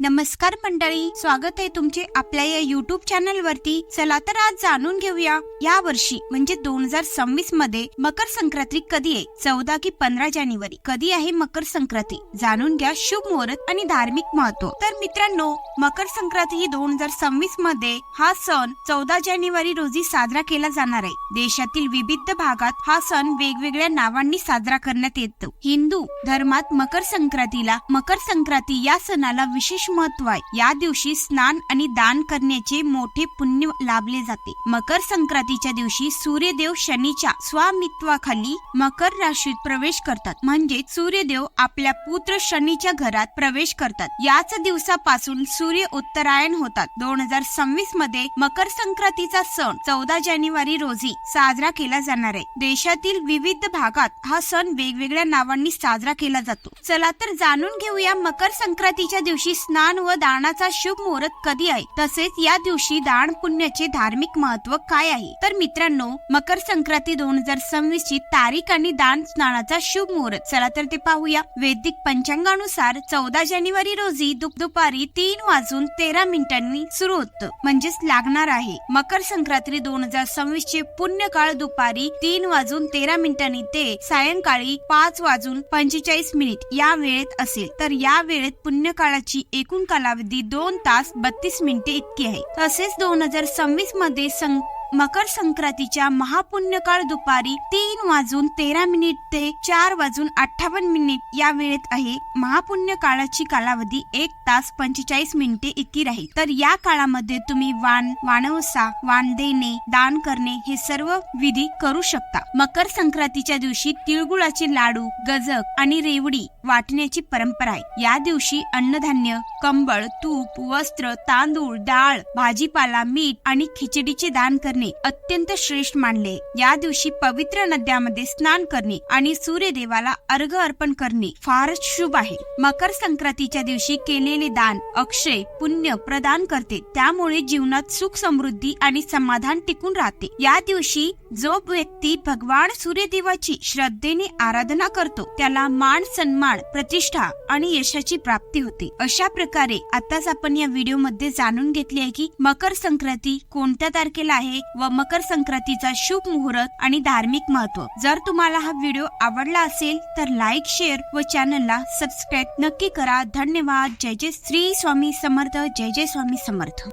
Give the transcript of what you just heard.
नमस्कार मंडळी स्वागत आहे तुमचे आपल्या या युट्यूब चॅनल वरती. चला तर आज जाणून घेऊया. या वर्षी म्हणजे दोन हजार सव्वीसमध्ये मकर संक्रांती कधी आहे? चौदा की पंधरा जानेवारी. कधी आहे मकर संक्रांती? जाणून घ्या शुभ मुहूर्त आणि धार्मिक महत्त्व. तर मित्रांनो मकर संक्रांती ही दोन हजार सव्वीसमध्ये हा सण चौदा जानेवारी रोजी साजरा केला जाणार आहे. देशातील विविध भागात हा सण वेगवेगळ्या नावांनी साजरा करण्यात येतो. हिंदू धर्मात मकर संक्रांतीला मकर संक्रांती या सणाला विशेष महत्त्व आहे या दिवशी स्नान आणि दान करण्याचे मोठे पुण्य लाभले जाते. मकर संक्रांतीच्या दिवशी सूर्यदेव शनीच्या स्वामित्वाखाली मकर राशीत प्रवेश करतात. म्हणजे सूर्यदेव आपल्या पुत्र शनीच्या घरात प्रवेश करतात. याच दिवसापासून सूर्य उत्तरायण होतात. दोन हजार सव्वीसमध्ये मकर संक्रांतीचा सण चौदा जानेवारी रोजी साजरा केला जाणार आहे. देशातील विविध भागात हा सण वेगवेगळ्या नावांनी साजरा केला जातो. चला तर जाणून घेऊया मकर संक्रांतीच्या दिवशी स्नान व दानाचा शुभ मुहूर्त कधी आहे? तसेच या दिवशी दान पुण्याचे धार्मिक महत्त्व काय आहे? तर मित्रांनो मकर संक्रांती दोन हजार सव्वीस ची तारीख आणि दान स्नानाचा शुभ मुहूर्त. चला तर ते पाहूया. वैदिक पंचांगानुसार चौदा जानेवारी रोजी दुपारी तीन वाजून तेरा मिनिटांनी सुरू होतं. म्हणजेच लागणार आहे. मकर संक्रांती दोन हजार सव्वीस चे पुण्यकाळ दुपारी तीन वाजून तेरा मिनिटांनी ते सायंकाळी पाच वाजून पंचेचाळीस मिनिट या वेळेत असेल. तर या वेळेत पुण्यकाळाची एक एकूण कालावधी दोन तास बत्तीस मिनिटे इतकी आहे. तसेच दोन हजार सव्वीसमध्ये सं- मकर संक्रांतीच्या महापुण्यकाळ दुपारी तीन वाजून तेरा मिनिट ते चार वाजून अठ्ठावन्न मिनिट या वेळेत आहे. महापुण्य काळाची कालावधी एक तास पंचेचाळीस मिनिटे इतकी राहील. तर या काळामध्ये तुम्ही वाण वाणवसा वाण देणे दान करणे हे सर्व विधी करू शकता. मकर संक्रांतीच्या दिवशी तिळगुळाचे लाडू गजक आणि रेवडी वाटण्याची परंपरा आहे. या दिवशी अन्नधान्य कंबळ तूप वस्त्र तांदूळ डाळ भाजीपाला मीठ आणि खिचडीचे दान करणे अत्यंत श्रेष्ठ मानले. या दिवशी पवित्र नद्यामध्ये स्नान करणे आणि सूर्यदेवाला अर्घ अर्पण करणे फारच शुभ आहे. मकर संक्रांतीच्या दिवशी केलेले दान अक्षय पुण्य प्रदान करते. त्यामुळे जीवनात सुख समृद्धी आणि समाधान टिकून राहते. या दिवशी जो व्यक्ती भगवान सूर्यदेवाची श्रद्धेने आराधना करतो त्याला मान सन्मान प्रतिष्ठा आणि यशाची प्राप्ती होते. अशा प्रकारे आताच आपण या व्हिडिओमध्ये जाणून घेतले आहे की मकर संक्रांती कोणत्या तारखेला आहे व मकर संक्रांतीचा शुभ मुहूर्त आणि धार्मिक महत्त्व जर तुम्हाला हा व्हिडिओ आवडला असेल तर लाईक शेअर व चॅनलला सबस्क्राईब नक्की करा. धन्यवाद. जय जय श्री स्वामी समर्थ. जय जय स्वामी समर्थ.